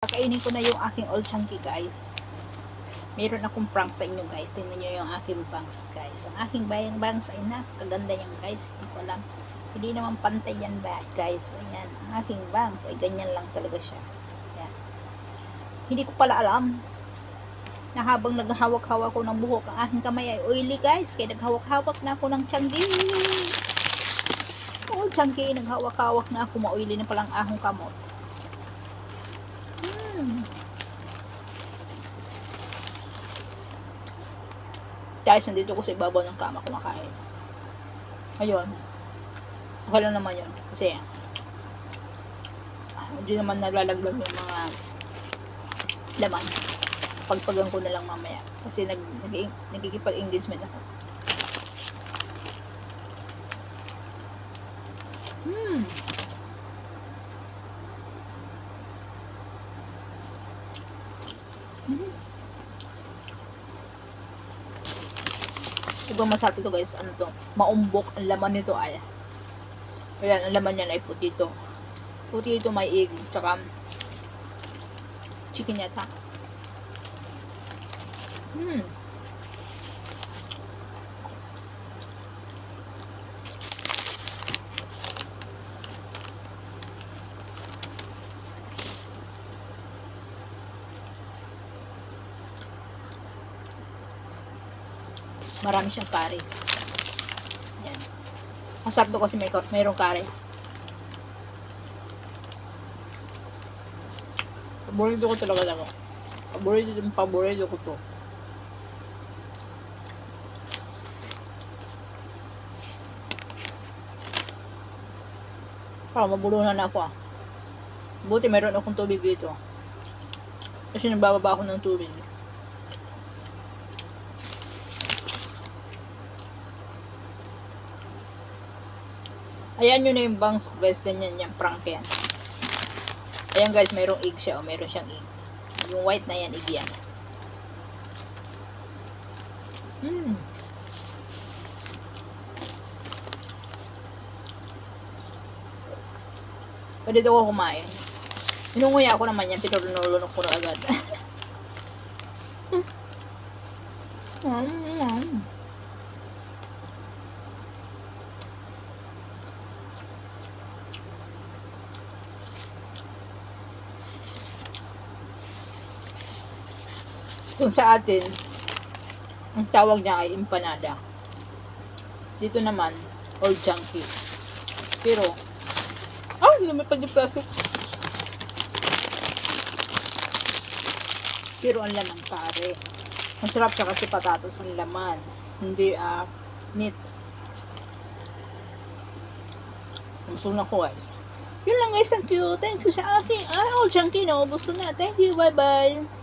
Kakainin ko na yung aking old chunky guys. Meron akong prank sa inyo guys. Tingnan nyo yung aking bangs guys. Ang aking bayang bangs ay napakaganda yan guys. Hindi ko alam. Hindi naman pantay yan ba guys. Ayan. Ang aking bangs ay ganyan lang talaga siya. Ayan. Hindi ko pala alam na habang naghahawak-hawak ko ng buhok, ang aking kamay ay oily guys. Kaya naghawak-hawak na ako ng chunky. Oh, chunky. Naghawak-hawak na ako. Ma-oily na palang ahong kamot. Hmm. Guys, nandito ko sa ibabaw ng kama kumakain. Ayun. Okay lang naman yun. Kasi, ah, hindi naman nalalaglag yung mga laman. Pagpagan ko na lang mamaya. Kasi nag, nag, nagkikipag-engagement ako. Hmm. Ibang masarap ito guys. Ano to? Maumbok. Ang laman nito ay. Ayan, ang laman niyan ay putito. Putito may egg. Tsaka chicken yata. Hmm. Marami siyang curry. Yan. Ang sarap to kasi may mayroong curry. Paborito ko talaga lang. Paborito din paborito ko to. Ah, mabulunan na ako ah. Buti meron akong tubig dito. Kasi nagbababa ako ng tubig. Ayan yun na yung bangs guys. Ganyan yan. Prank yan. Ayan guys, mayroong egg siya. O, mayroon siyang egg. Yung white na yan, egg yan. Hmm. Pwede daw ako kumain. Inunguya ako naman yan. Pinulunulunok ko na agad. mm Kung sa atin, ang tawag niya ay empanada. Dito naman, old chunky. Pero, ah, lumipad yung plastic. Pero ang laman pare. Masarap siya kasi patatas ang laman. Hindi ah, meat. Gusto na ko guys. Yun lang guys, thank you. Thank you sa aking ah, old chunky. Naubos ko na. Thank you, bye bye.